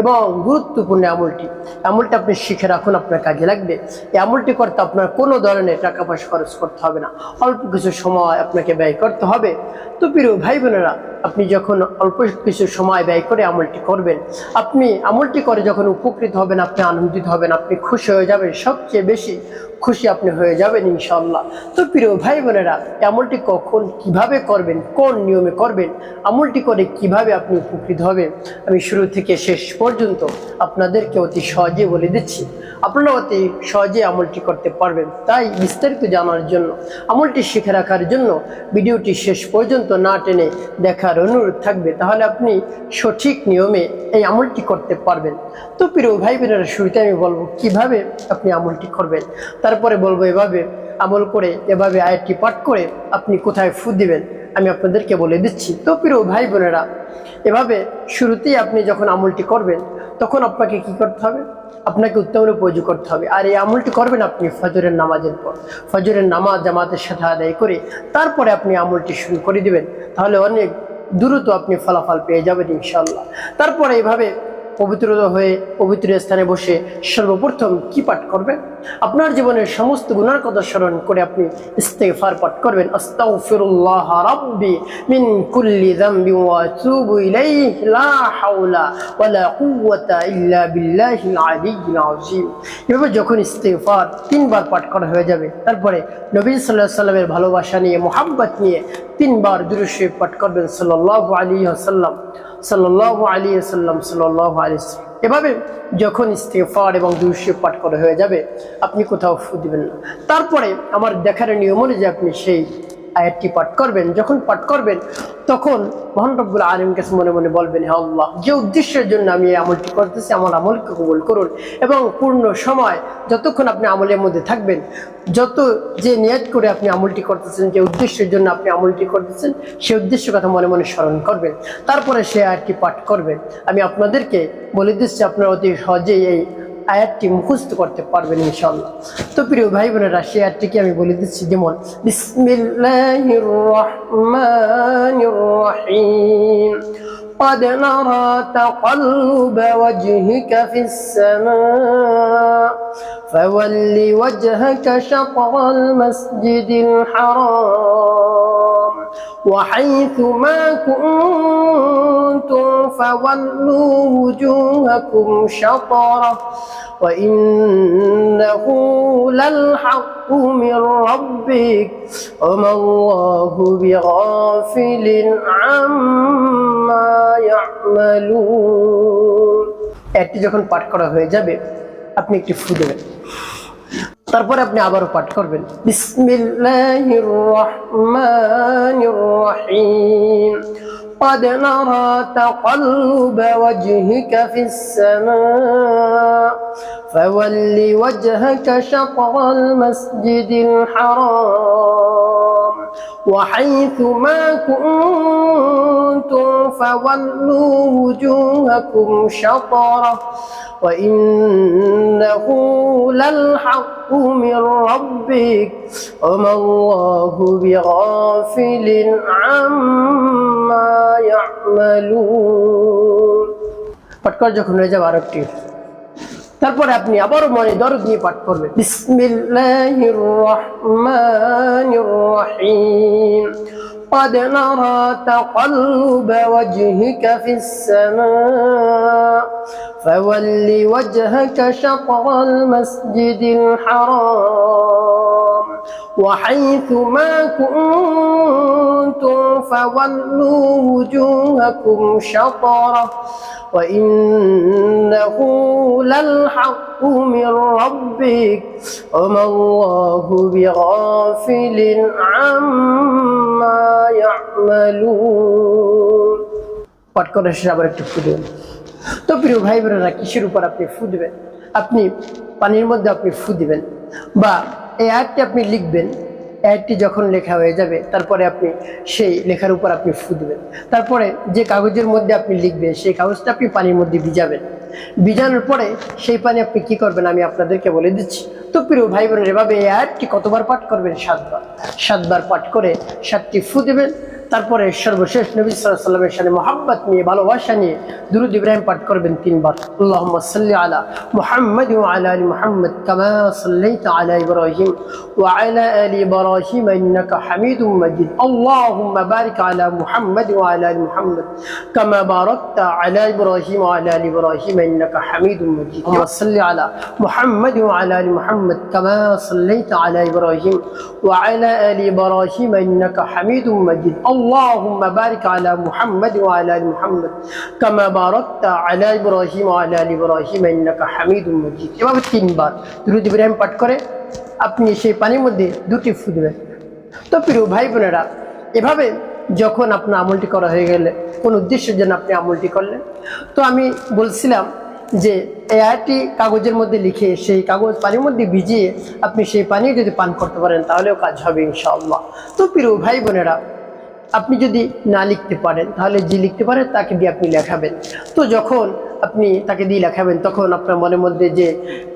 এবং গুরুত্বপূর্ণ আমলটি। আমলটি আপনি শিখে রাখুন, আপনার কাজে লাগবে। এই আমলটি করতে আপনার কোনো ধরনের টাকা পয়সা খরচ করতে হবে না। অল্প কিছু সময় আপনাকে ব্যয় করতে হবে। তো প্রিয় ভাই বোনেরা আপনি যখন অল্প কিছু সময় ব্যয় করে আমলটি করবেন, আপনি আমলটি করে যখন উপকৃত হবেন, আপনি আনন্দিত হবেন, আপনি খুশি হয়ে যাবেন, সবচেয়ে বেশি খুশি আপনি হয়ে যাবেন ইনশাল্লাহ তো প্রিয় ভাই বোনেরা আমলটি কখন কীভাবে করবেন, কোন নিয়মে করবেন, আমলটি করে কীভাবে আপনি উপকৃত হবেন, আমি শুরু থেকে শেষ পর্যন্ত আপনাদেরকে অতি সহজে বলে দিচ্ছি। আপনারা অতি সহজে আমলটি করতে পারবেন। তাই বিস্তারিত জানার জন্য, আমলটি শিখে রাখার জন্য ভিডিওটি শেষ পর্যন্ত না টেনে দেখার অনুরোধ থাকবে, তাহলে আপনি সঠিক নিয়মে এই আমলটি করতে পারবেন। তো প্রিয় ভাই বোনেরা শুরুতে আমি বলব কীভাবে আপনি আমলটি করবেন। তারপরে বলব, এভাবে আমল করে, এভাবে আয়টি পাঠ করে আপনি কোথায় ফু দিবেন, আমি আপনাদেরকে বলে দিচ্ছি। তো প্রিয় ভাই বোনেরা, এভাবে শুরুতেই আপনি যখন আমলটি করবেন, তখন আপনাকে কি করতে হবে? আপনাকে উত্তম রূপে করতে হবে। আর এই আমলটি করবেন আপনি ফজরের নামাজের পর। ফজরের নামাজ জামাতের সাথে আদায় করে তারপরে আপনি আমলটি শুরু করে দিবেন। তাহলে অনেক দ্রুত আপনি ফলাফল পেয়ে যাবেন ইনশাল্লাহ তারপরে এইভাবে পবিত্র হয়ে পবিত্র স্থানে বসে সর্বপ্রথম কি পাঠ করবেন? আপনার জীবনের সমস্ত গুণার কথা স্মরণ করে আপনি ইস্তেফার পাঠ করবেন। মিন কুল্লি এভাবে যখন ইস্তেগফার তিনবার পাঠ করা হয়ে যাবে, তারপরে নবী আলাইহি সাল্লামের ভালোবাসা নিয়ে, মোহাব্বত নিয়ে তিনবার দুরূদ পাঠ করবেন সাল্লাল্লাহু আলাইহি সাল্লাহ আলী সাল্লাম সাল্লাহ আলী এভাবে যখন ইস্তেফার এবং দুশো পাঠ করা হয়ে যাবে, আপনি কোথাও ফু দিবেন না। তারপরে আমার দেখার নিয়ম অনুযায়ী আপনি সেই আয়াতটি পাঠ করবেন, যখন পাঠ করবেন, তখন মহান রব্বুল কাছে মনে মনে বলবেন হ্যাঁ আল্লাহ, যে উদ্দেশ্যের জন্য আমি এই আমলটি করতেছি, আমার আমলকে কবুল করুন এবং পূর্ণ সময় যতক্ষণ আপনি আমলের মধ্যে থাকবেন, যত যে নিয়াত করে আপনি আমলটি করতেছেন, যে উদ্দেশ্যের জন্য আপনি আমলটি করতেছেন সেই উদ্দেশ্য কথা মনে মনে স্মরণ করবেন। তারপরে সে আয়াতটি পাঠ করবেন। আমি আপনাদেরকে বলে দিচ্ছি, আপনারা অতি সহজেই এই আয়াতটি মুখস্থ করতে পারবেন ইনশাল্লাহ তো প্রিয় ভাই বোনেরা সেই আয়াতটিকে আমি বলে দিচ্ছি যেমন বিসমিল্লাহির রহমানির রহিম قد نرى تقلب وجهك في السماء فول وجهك شطر المسجد الحرام وحيث ما كنتم فولوا وجوهكم شطره وإنه للحق من ربك وما الله بغافل عما يعملون একটি যখন পাঠ করা হয়ে যাবে আপনি একটি ফু দেবেন তারপরে আপনি আবারও পাঠ করবেন বিসমিল্লাহির রহমানির রহিম قد نرى تقلب وجهك في السماء فول وجهك شطر المسجد الحرام. وحيث ما كنتم فولوا وجوهكم شطره وإنه للحق من ربك وما الله بغافل عما يعملون পাঠ করা যখন হয়ে যাবে আরেকটি তারপরে আপনি আবারও মনে দরদ নিয়ে পাঠ করবেন বিসমিল্লাহির রহমানির রহিম قد نرى تقلب وجهك في السماء فول وجهك شطر المسجد الحرام وحيث ما كنتم فولوا وجوهكم شطره وإنه للحق من ربك وما الله بغافل عما يعملون পাঠ করার শেষে আবার একটু ফু দেবেন তো প্রিয় ভাই বোনেরা কিসের উপর আপনি ফু দেবেন আপনি পানির মধ্যে আপনি ফু দিবেন বা এই আয়াতটি আপনি লিখবেন অ্যাডটি যখন লেখা হয়ে যাবে, তারপরে আপনি সেই লেখার উপর আপনি ফু দেবেন। তারপরে যে কাগজের মধ্যে আপনি লিখবেন, সেই কাগজটা আপনি পানির মধ্যে ভিজাবেন। ভিজানোর পরে সেই পানি আপনি কি করবেন, আমি আপনাদেরকে বলে দিচ্ছি। তো প্রিয় ভাই বোনের এভাবে এই আয়াতটি কতবার পাঠ করবেন? সাতবার। সাতবার পাঠ করে সাতটি ফু দেবেন তারপরে সর্বশেষ নবী সাল্লাল্লাহু আলাইহি সাল্লামের সাথে মোহাম্মত নিয়ে, ভালোবাসা নিয়ে দুরুদ ইব্রাহিম পাঠ করবেন তিনবার। আল্লাহুম্মা সাল্লি আলা মুহাম্মদ ওয়া আলা আলি মুহাম্মদ কামা সাল্লাইতা আলা ইব্রাহিম ওয়া আলা আলি ইব্রাহিম ইন্নাকা হামিদুম মাজিদ। আল্লাহুম্মা বারিক আলা মুহাম্মদ ওয়া আলা আলি মুহাম্মদ কামা বারাকতা আলা ইব্রাহিম ওয়া আলা আলি ইব্রাহিম ইন্নাকা হামিদুম মাজিদ। আল্লাহুম্মা সাল্লি আলা মুহাম্মদ ওয়া আলা আলি মুহাম্মদ কামা সাল্লাইতা আলা ইব্রাহিম ওয়া আলা আলি ইব্রাহিম ইন্নাকা হামিদুম মাজিদ اللهم بارك على محمد وعلى ال محمد كما باركت على ابراهيم وعلى ال ابراهيم انك حميد مجيد এভাবে তিনবার দুরূদ ইব্রাহিম পাঠ করে আপনি সেই পানির মধ্যে দুটি ফু দেবেন তো প্রিয় ভাই বোনেরা এভাবে যখন আপনার আমলটি করা হয়ে গেলে কোন উদ্দেশ্যের জন্য আপনি আমলটি করলেন তো আমি বলছিলাম যে এই আয়টি কাগজের মধ্যে লিখে সেই কাগজ পানির মধ্যে ভিজিয়ে আপনি সেই পানি যদি পান করতে পারেন তাহলেও কাজ হবে ইনশাআল্লাহ তো প্রিয় ভাই বোনেরা আপনি যদি না লিখতে পারেন, তাহলে যে লিখতে পারে তাকে দিয়ে আপনি লেখাবেন। তো যখন আপনি তাকে দিয়ে লেখাবেন, তখন আপনার মনের মধ্যে যে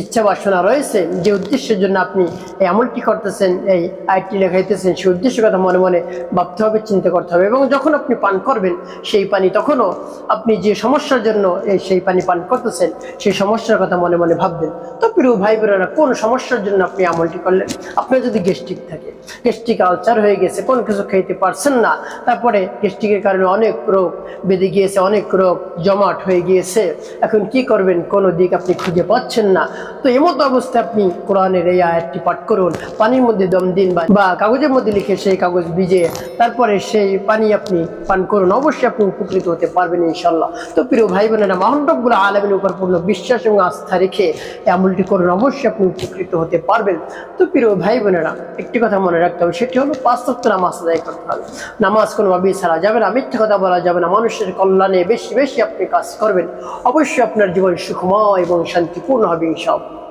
ইচ্ছা বাসনা রয়েছে, যে উদ্দেশ্যের জন্য আপনি এই আমলটি করতেছেন, এই আইটি লেখাইতেছেন, সেই উদ্দেশ্যের কথা মনে মনে ভাবতে হবে, চিন্তা করতে হবে। এবং যখন আপনি পান করবেন, সেই পানি তখনও আপনি যে সমস্যার জন্য এই সেই পানি পান করতেছেন, সেই সমস্যার কথা মনে মনে ভাববেন। তো প্রিয় ভাই বোনেরা, কোন সমস্যার জন্য আপনি আমলটি করলেন? আপনার যদি গ্যাস্ট্রিক থাকে, গ্যাস্ট্রিক আলচার হয়ে গেছে, কোন কিছু খেতে পারছেন না, তারপরে গ্যাস্ট্রিকের কারণে অনেক রোগ বেঁধে গিয়েছে, অনেক রোগ জমাট হয়ে গিয়েছে এখন কি করবেন? কোনো দিক আপনি খুঁজে পাচ্ছেন না। তো এমত অবস্থায় আপনি কোরআনের এই আয়াতটি পাঠ করুন। পানির মধ্যে দম দিন বা- কাগজের মধ্যে লিখে সেই কাগজ ভিজে তারপরে সেই পানি আপনি পান করুন। অবশ্যই আপনি উপকৃত হতে পারবেন ইনশাল্লাহ তো প্রিয় ভাই বোনেরা মহানরবগুলো আলমের উপর পূর্ণ বিশ্বাস এবং আস্থা রেখে আমলটি করুন। অবশ্যই আপনি উপকৃত হতে পারবেন। তো প্রিয় ভাই বোনেরা একটি কথা মনে রাখতে হবে। সেটি হলো পাঁচ সপ্তাহ নামাজ আদায় করতে হবে। নামাজ কোনোভাবেই ছাড়া যাবে না। মিথ্যা কথা বলা যাবে না। মানুষের কল্যাণে বেশি বেশি আপনি কাজ করবেন। অবশ্যই আপনার জীবন সুখময় এবং শান্তিপূর্ণ হবে ইনশাআল্লাহ।